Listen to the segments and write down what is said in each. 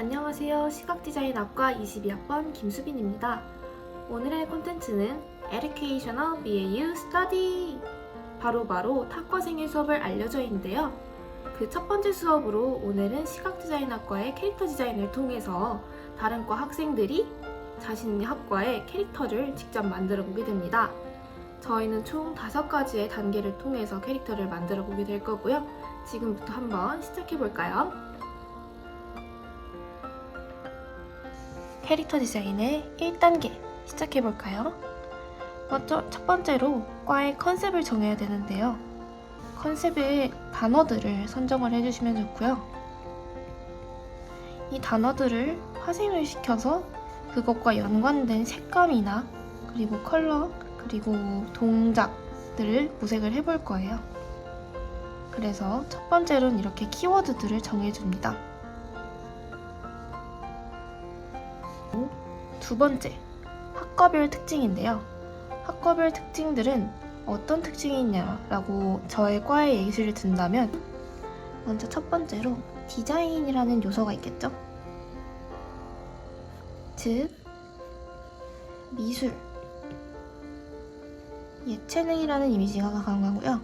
안녕하세요. 시각디자인학과 22학번 김수빈입니다. 오늘의 콘텐츠는 Educational BAU Study! 바로 바로 탁과생의 수업을 알려줘인데요. 그 첫 번째 수업으로 오늘은 시각디자인학과의 캐릭터 디자인을 통해서 다른 과 학생들이 자신의 학과의 캐릭터를 직접 만들어 보게 됩니다. 저희는 총 다섯 가지의 단계를 통해서 캐릭터를 만들어 보게 될 거고요. 지금부터 한번 시작해 볼까요? 캐릭터 디자인의 1단계 시작해 볼까요? 먼저 첫 번째로 과의 컨셉을 정해야 되는데요. 컨셉의 단어들을 선정을 해주시면 좋고요. 이 단어들을 화생을 시켜서 그것과 연관된 색감이나 그리고 컬러 그리고 동작들을 모색을 해볼 거예요. 그래서 첫 번째로는 이렇게 키워드들을 정해줍니다. 두 번째, 학과별 특징인데요. 학과별 특징들은 어떤 특징이 있냐라고 저의 과의 예시를 든다면 먼저 첫 번째로 디자인이라는 요소가 있겠죠. 즉, 미술, 예체능이라는 이미지가 강하고요.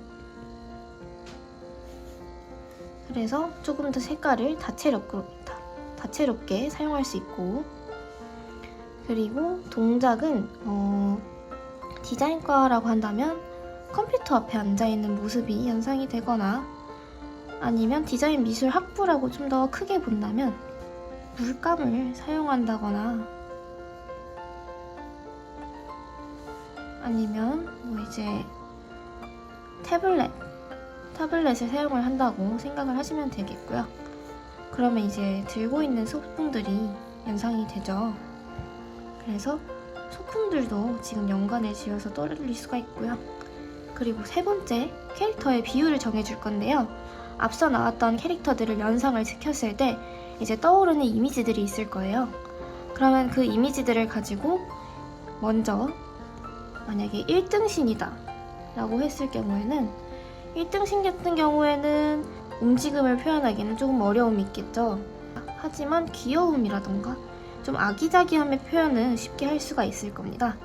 그래서 조금 더 색깔을 다채롭게, 다- 다채롭게 사용할 수 있고 그리고 동작은 어, 디자인과라고 한다면 컴퓨터 앞에 앉아 있는 모습이 연상이 되거나 아니면 디자인 미술 학부라고 좀 더 크게 본다면 물감을 사용한다거나 아니면 뭐 이제 태블릿 타블렛을 사용을 한다고 생각을 하시면 되겠고요. 그러면 이제 들고 있는 소품들이 연상이 되죠. 그래서 소품들도 지금 연관을 지어서 떠올릴 수가 있고요. 그리고 세 번째, 캐릭터의 비율을 정해줄 건데요. 앞서 나왔던 캐릭터들을 연상을 시켰을 때 이제 떠오르는 이미지들이 있을 거예요. 그러면 그 이미지들을 가지고 먼저 만약에 1등신이다 라고 했을 경우에는 1등신 같은 경우에는 움직임을 표현하기는 조금 어려움이 있겠죠. 하지만 귀여움이라던가 좀 아기자기함의 표현은 쉽게 할 수가 있을 겁니다.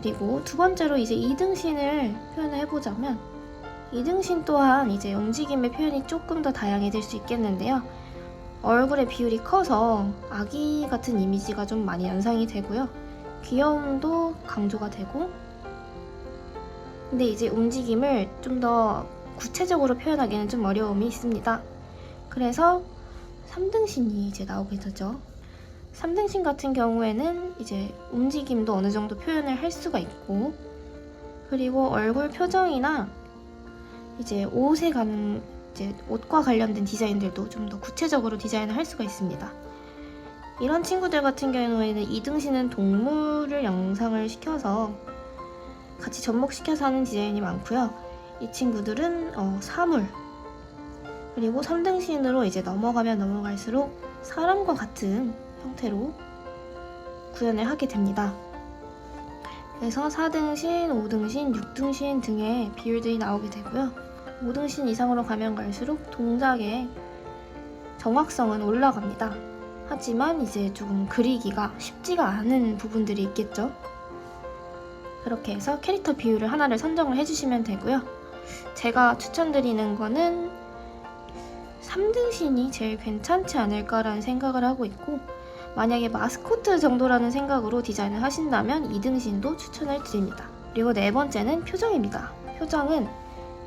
그리고 두 번째로 이제 이등신을 표현을 해보자면 이등신 또한 이제 움직임의 표현이 조금 더 다양해질 수 있겠는데요. 얼굴의 비율이 커서 아기 같은 이미지가 좀 많이 연상이 되고요. 귀여움도 강조가 되고 근데 이제 움직임을 좀 더 구체적으로 표현하기는 좀 어려움이 있습니다. 그래서 3등신이 이제 나오게 되죠. 3등신 같은 경우에는 이제 움직임도 어느 정도 표현을 할 수가 있고 그리고 얼굴 표정이나 이제 옷에 가는 이제 옷과 관련된 디자인들도 좀 더 구체적으로 디자인을 할 수가 있습니다. 이런 친구들 같은 경우에는 2등신은 동물을 영상을 시켜서 같이 접목시켜서 하는 디자인이 많고요. 이 친구들은 어, 사물 그리고 3등신으로 이제 넘어가면 넘어갈수록 사람과 같은 형태로 구현을 하게 됩니다. 그래서 4등신, 5등신, 6등신 등의 비율들이 나오게 되고요. 5등신 이상으로 가면 갈수록 동작의 정확성은 올라갑니다. 하지만 이제 조금 그리기가 쉽지가 않은 부분들이 있겠죠. 그렇게 해서 캐릭터 비율을 하나를 선정을 해주시면 되고요. 제가 추천드리는 거는 3등신이 제일 괜찮지 않을까라는 생각을 하고 있고 만약에 마스코트 정도라는 생각으로 디자인을 하신다면 2등신도 추천을 드립니다. 그리고 네 번째는 표정입니다. 표정은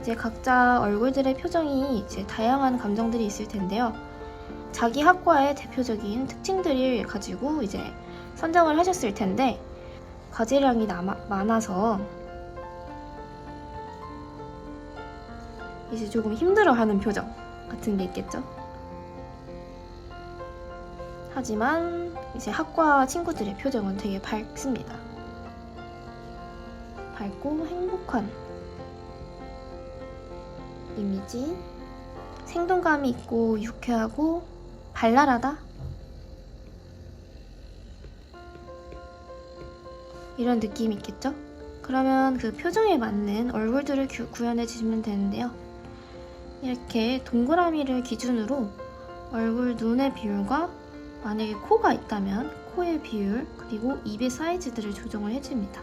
이제 각자 얼굴들의 표정이 이제 다양한 감정들이 있을 텐데요. 자기 학과의 대표적인 특징들을 가지고 이제 선정을 하셨을 텐데 과제량이 남아, 많아서 이제 조금 힘들어하는 표정 같은 게 있겠죠. 하지만 이제 학과 친구들의 표정은 되게 밝습니다. 밝고 행복한 이미지, 생동감이 있고 유쾌하고 발랄하다. 이런 느낌이 있겠죠? 그러면 그 표정에 맞는 얼굴들을 구- 구현해 주시면 되는데요. 이렇게 동그라미를 기준으로 얼굴 눈의 비율과 만약에 코가 있다면 코의 비율 그리고 입의 사이즈들을 조정을 해줍니다.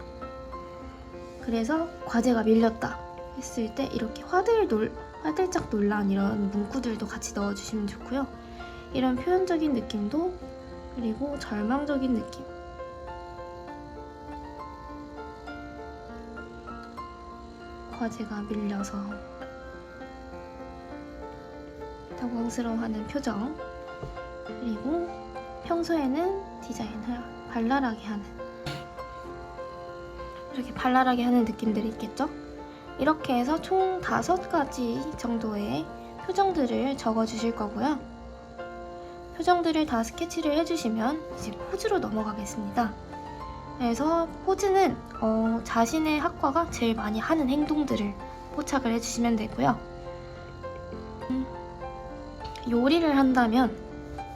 그래서 과제가 밀렸다 했을 때 이렇게 화들 놀, 화들짝 놀란 이런 문구들도 같이 넣어주시면 좋고요. 이런 표현적인 느낌도 그리고 절망적인 느낌 과제가 밀려서 당황스러워하는 표정 그리고 평소에는 디자인을 발랄하게 하는 이렇게 발랄하게 하는 느낌들이 있겠죠? 이렇게 해서 총 다섯 가지 정도의 표정들을 적어 주실 거고요. 표정들을 다 스케치를 해주시면 이제 포즈로 넘어가겠습니다. 그래서 포즈는 어, 자신의 학과가 제일 많이 하는 행동들을 포착을 해주시면 되고요. 음, 요리를 한다면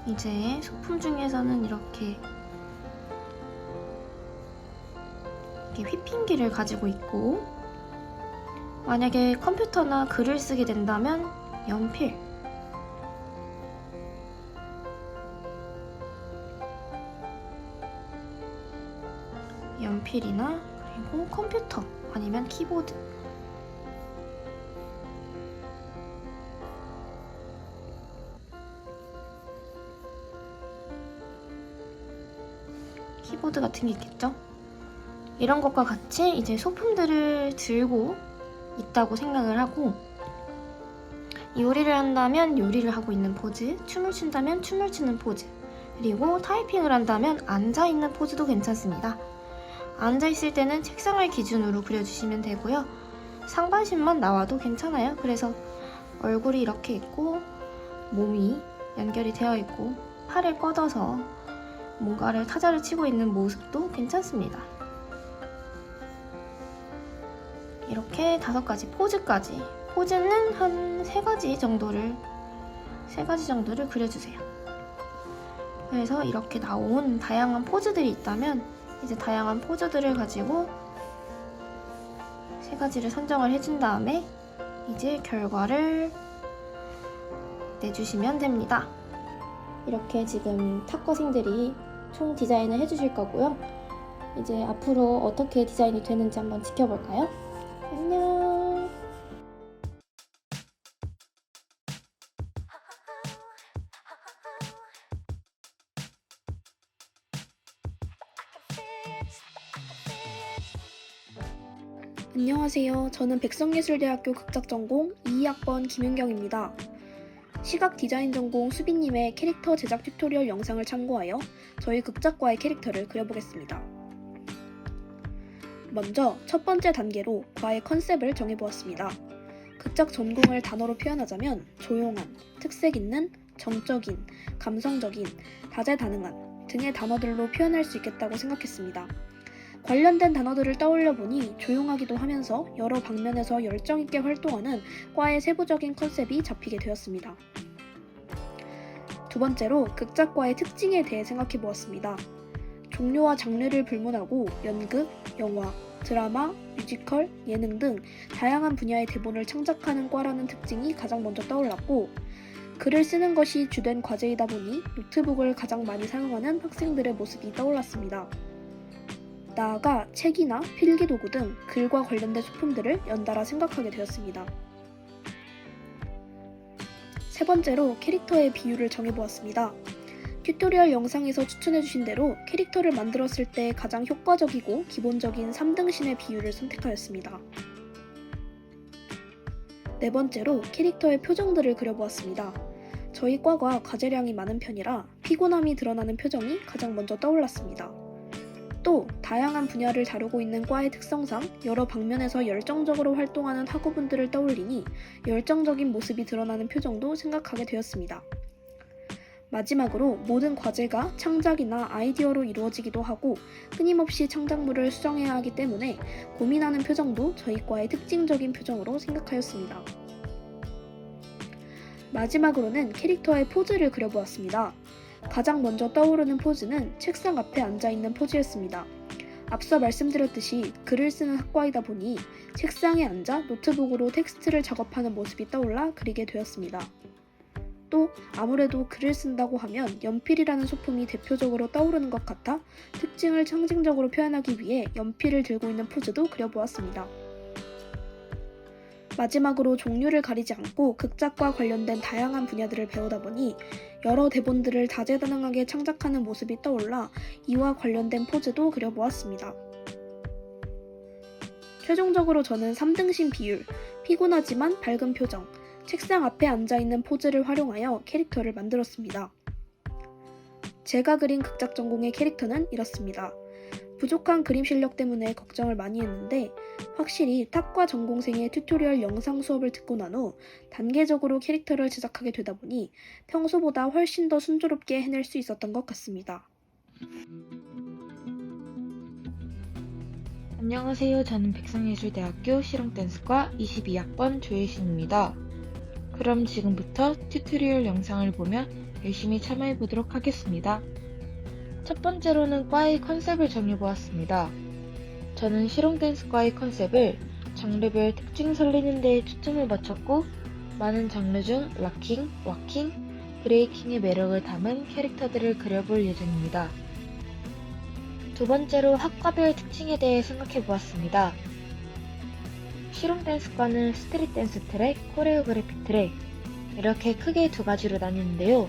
이제 소품 중에서는 이렇게 이렇게 휘핑기를 가지고 있고 만약에 컴퓨터나 글을 쓰게 된다면 연필. 연필이나 그리고 컴퓨터 아니면 키보드 키보드 같은 게 있겠죠? 이런 것과 같이 이제 소품들을 들고 있다고 생각을 하고 요리를 한다면 요리를 하고 있는 포즈, 춤을 춘다면 춤을 추는 포즈, 그리고 타이핑을 한다면 앉아 있는 포즈도 괜찮습니다. 앉아 있을 때는 책상을 기준으로 그려주시면 되고요. 상반신만 나와도 괜찮아요. 그래서 얼굴이 이렇게 있고 몸이 연결이 되어 있고 팔을 뻗어서 뭔가를 타자를 치고 있는 모습도 괜찮습니다. 이렇게 다섯 가지 포즈까지 포즈는 한 세 가지 정도를 세 가지 정도를 그려주세요. 그래서 이렇게 나온 다양한 포즈들이 있다면 이제 다양한 포즈들을 가지고 세 가지를 선정을 해준 다음에 이제 결과를 내주시면 됩니다. 이렇게 지금 탁과생들이 총 디자인을 해주실 거고요. 이제 앞으로 어떻게 디자인이 되는지 한번 지켜볼까요? 안녕. 안녕하세요. 저는 백성예술대학교 극작전공 2학번 김윤경입니다. 시각 디자인 전공 수빈님의 캐릭터 제작 튜토리얼 영상을 참고하여 저희 극작과의 캐릭터를 그려보겠습니다. 먼저 첫 번째 단계로 과의 컨셉을 정해보았습니다. 극작 전공을 단어로 표현하자면 조용한, 특색 있는, 정적인, 감성적인, 다재다능한 등의 단어들로 표현할 수 있겠다고 생각했습니다. 관련된 단어들을 떠올려 보니 조용하기도 하면서 여러 방면에서 열정 있게 활동하는 과의 세부적인 컨셉이 잡히게 되었습니다. 두 번째로 극작과의 특징에 대해 생각해 보았습니다. 종류와 장르를 불문하고 연극, 영화, 드라마, 뮤지컬, 예능 등 다양한 분야의 대본을 창작하는 과라는 특징이 가장 먼저 떠올랐고 글을 쓰는 것이 주된 과제이다 보니 노트북을 가장 많이 사용하는 학생들의 모습이 떠올랐습니다. 나아가 책이나 필기도구 등 글과 관련된 소품들을 연달아 생각하게 되었습니다. 세 번째로 캐릭터의 비율을 정해보았습니다. 튜토리얼 영상에서 추천해주신 대로 캐릭터를 만들었을 때 가장 효과적이고 기본적인 3등신의 비율을 선택하였습니다. 네 번째로 캐릭터의 표정들을 그려보았습니다. 저희 과가 과제량이 많은 편이라 피곤함이 드러나는 표정이 가장 먼저 떠올랐습니다. 또 다양한 분야를 다루고 있는 과의 특성상 여러 방면에서 열정적으로 활동하는 학우분들을 떠올리니 열정적인 모습이 드러나는 표정도 생각하게 되었습니다. 마지막으로 모든 과제가 창작이나 아이디어로 이루어지기도 하고 끊임없이 창작물을 수정해야 하기 때문에 고민하는 표정도 저희 과의 특징적인 표정으로 생각하였습니다. 마지막으로는 캐릭터의 포즈를 그려보았습니다. 가장 먼저 떠오르는 포즈는 책상 앞에 앉아 있는 포즈였습니다. 앞서 말씀드렸듯이 글을 쓰는 학과이다 보니 책상에 앉아 노트북으로 텍스트를 작업하는 모습이 떠올라 그리게 되었습니다. 또 아무래도 글을 쓴다고 하면 연필이라는 소품이 대표적으로 떠오르는 것 같아 특징을 상징적으로 표현하기 위해 연필을 들고 있는 포즈도 그려보았습니다. 마지막으로 종류를 가리지 않고 극작과 관련된 다양한 분야들을 배우다 보니 여러 대본들을 다재다능하게 창작하는 모습이 떠올라 이와 관련된 포즈도 그려보았습니다. 최종적으로 저는 3등신 비율, 피곤하지만 밝은 표정, 책상 앞에 앉아있는 포즈를 활용하여 캐릭터를 만들었습니다. 제가 그린 극작 전공의 캐릭터는 이렇습니다. 부족한 그림 실력 때문에 걱정을 많이 했는데 확실히 탁과 전공생의 튜토리얼 영상 수업을 듣고 난 후 단계적으로 캐릭터를 제작하게 되다 보니 평소보다 훨씬 더 순조롭게 해낼 수 있었던 것 같습니다. 안녕하세요. 저는 백성예술대학교 실용댄스과 22학번 조혜신입니다. 그럼 지금부터 튜토리얼 영상을 보며 열심히 참여해 보도록 하겠습니다. 첫 번째로는 과의 컨셉을 정해보았습니다. 저는 실용댄스과의 컨셉을 장르별 특징 살리는 데에 초점을 맞췄고 많은 장르 중 락킹, 와킹, 브레이킹의 매력을 담은 캐릭터들을 그려볼 예정입니다. 두 번째로 학과별 특징에 대해 생각해 보았습니다. 실용 댄스과는 스트릿 댄스 트랙, 코레오그래피 트랙 이렇게 크게 두 가지로 나뉘는데요.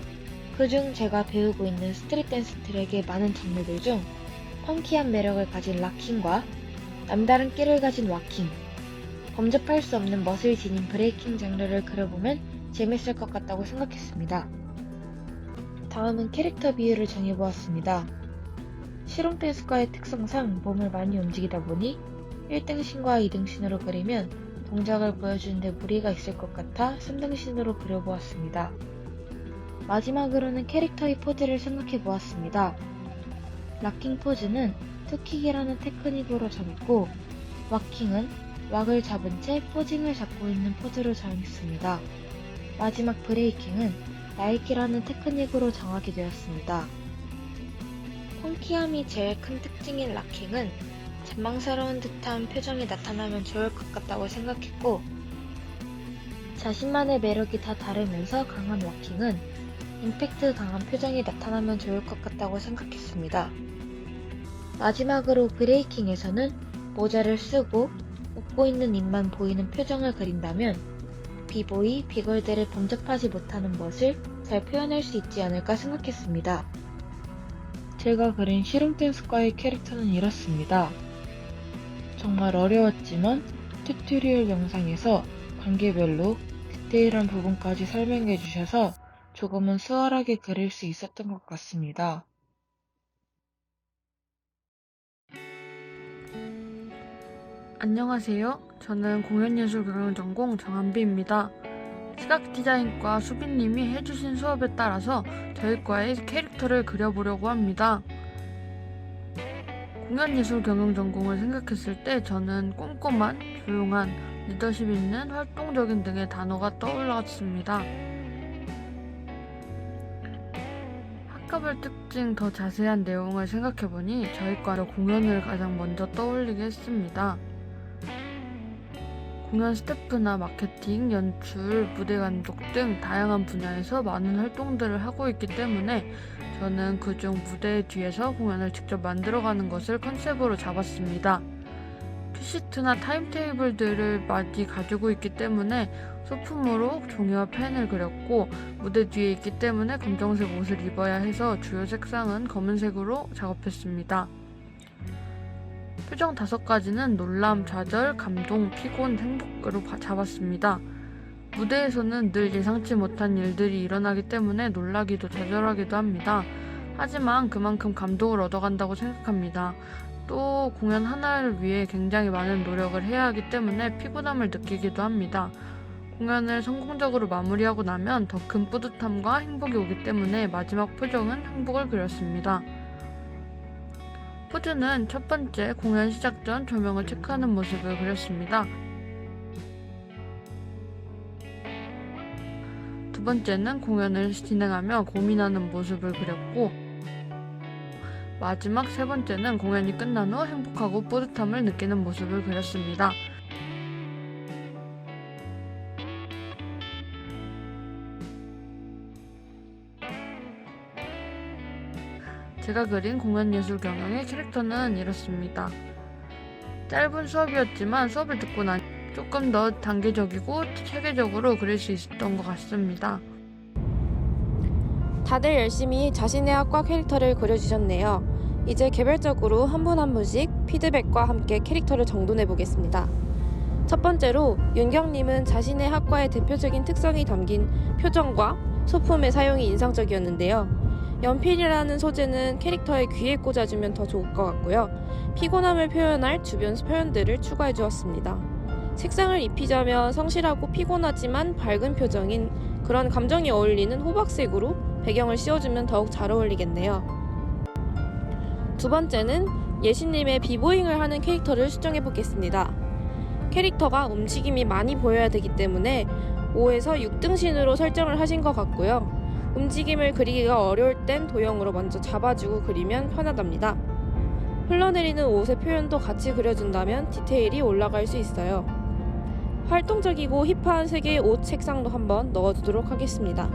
그중 제가 배우고 있는 스트릿 댄스 트랙의 많은 장르들 중 펑키한 매력을 가진 락킹과 남다른 끼를 가진 와킹, 범접할 수 없는 멋을 지닌 브레이킹 장르를 그려보면 재밌을 것 같다고 생각했습니다. 다음은 캐릭터 비율을 정해보았습니다. 실용 댄스과의 특성상 몸을 많이 움직이다 보니 1등신과 2등신으로 그리면 동작을 보여주는데 무리가 있을 것 같아 3등신으로 그려보았습니다. 마지막으로는 캐릭터의 포즈를 생각해 보았습니다. 락킹 포즈는 투킥이라는 테크닉으로 정했고 왁킹은 왁을 잡은 채 포징을 잡고 있는 포즈로 정했습니다. 마지막 브레이킹은 나이키라는 테크닉으로 정하게 되었습니다. 펑키함이 제일 큰 특징인 락킹은 잔망스러운 듯한 표정이 나타나면 좋을 것 같다고 생각했고 자신만의 매력이 다 다르면서 강한 와킹은 임팩트 강한 표정이 나타나면 좋을 것 같다고 생각했습니다. 마지막으로 브레이킹에서는 모자를 쓰고 웃고 있는 입만 보이는 표정을 그린다면 비보이, 비걸들을 범접하지 못하는 멋을 잘 표현할 수 있지 않을까 생각했습니다. 제가 그린 실용댄스과의 캐릭터는 이렇습니다. 정말 어려웠지만 튜토리얼 영상에서 관계별로 디테일한 부분까지 설명해 주셔서 조금은 수월하게 그릴 수 있었던 것 같습니다. 안녕하세요. 저는 공연예술 경영 전공 정한비입니다. 시각 디자인과 수빈님이 해주신 수업에 따라서 저희 과의 캐릭터를 그려보려고 합니다. 공연예술 경영 전공을 생각했을 때 저는 꼼꼼한, 조용한, 리더십 있는, 활동적인 등의 단어가 떠올랐습니다. 학과별 특징 더 자세한 내용을 생각해보니 저희 과의 공연을 가장 먼저 떠올리게 했습니다. 공연 스태프나 마케팅, 연출, 무대 감독 등 다양한 분야에서 많은 활동들을 하고 있기 때문에 저는 그중 무대 뒤에서 공연을 직접 만들어가는 것을 컨셉으로 잡았습니다. 큐시트나 타임테이블들을 많이 가지고 있기 때문에 소품으로 종이와 펜을 그렸고 무대 뒤에 있기 때문에 검정색 옷을 입어야 해서 주요 색상은 검은색으로 작업했습니다. 표정 다섯 가지는 놀람, 좌절, 감동, 피곤, 행복으로 바- 잡았습니다. 무대에서는 늘 예상치 못한 일들이 일어나기 때문에 놀라기도 좌절하기도 합니다. 하지만 그만큼 감동을 얻어간다고 생각합니다. 또 공연 하나를 위해 굉장히 많은 노력을 해야 하기 때문에 피곤함을 느끼기도 합니다. 공연을 성공적으로 마무리하고 나면 더 큰 뿌듯함과 행복이 오기 때문에 마지막 표정은 행복을 그렸습니다. 포즈는 첫 번째 공연 시작 전 조명을 체크하는 모습을 그렸습니다. 두 번째는 공연을 진행하며 고민하는 모습을 그렸고 마지막 세 번째는 공연이 끝난 후 행복하고 뿌듯함을 느끼는 모습을 그렸습니다. 제가 그린 공연 예술 경영의 캐릭터는 이렇습니다. 짧은 수업이었지만 수업을 듣고 난 조금 더 단계적이고 체계적으로 그릴 수 있었던 것 같습니다. 다들 열심히 자신의 학과 캐릭터를 그려주셨네요. 이제 개별적으로 한분한 분씩 피드백과 함께 캐릭터를 정돈해 보겠습니다. 첫 번째로 윤경님은 자신의 학과의 대표적인 특성이 담긴 표정과 소품의 사용이 인상적이었는데요. 연필이라는 소재는 캐릭터의 귀에 꽂아주면 더 좋을 것 같고요. 피곤함을 표현할 주변 표현들을 추가해 주었습니다. 색상을 입히자면 성실하고 피곤하지만 밝은 표정인 그런 감정이 어울리는 호박색으로 배경을 씌워주면 더욱 잘 어울리겠네요. 두 번째는 예신님의 비보잉을 하는 캐릭터를 수정해 보겠습니다. 캐릭터가 움직임이 많이 보여야 되기 때문에 5에서 6등신으로 설정을 하신 것 같고요. 움직임을 그리기가 어려울 땐 도형으로 먼저 잡아주고 그리면 편하답니다. 흘러내리는 옷의 표현도 같이 그려준다면 디테일이 올라갈 수 있어요. 활동적이고 힙한 색의 옷 색상도 한번 넣어두도록 하겠습니다.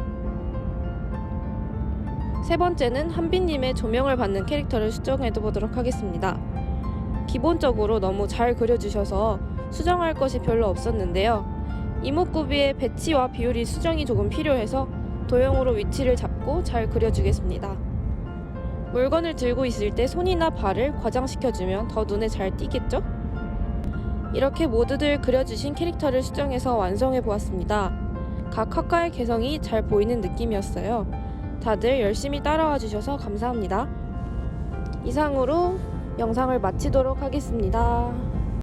세 번째는 한빈님의 조명을 받는 캐릭터를 수정해도 보도록 하겠습니다. 기본적으로 너무 잘 그려주셔서 수정할 것이 별로 없었는데요. 이목구비의 배치와 비율이 수정이 조금 필요해서 도형으로 위치를 잡고 잘 그려주겠습니다. 물건을 들고 있을 때 손이나 발을 과장시켜주면 더 눈에 잘 띄겠죠? 이렇게 모두들 그려주신 캐릭터를 수정해서 완성해 보았습니다. 각 학과의 개성이 잘 보이는 느낌이었어요. 다들 열심히 따라와 주셔서 감사합니다. 이상으로 영상을 마치도록 하겠습니다.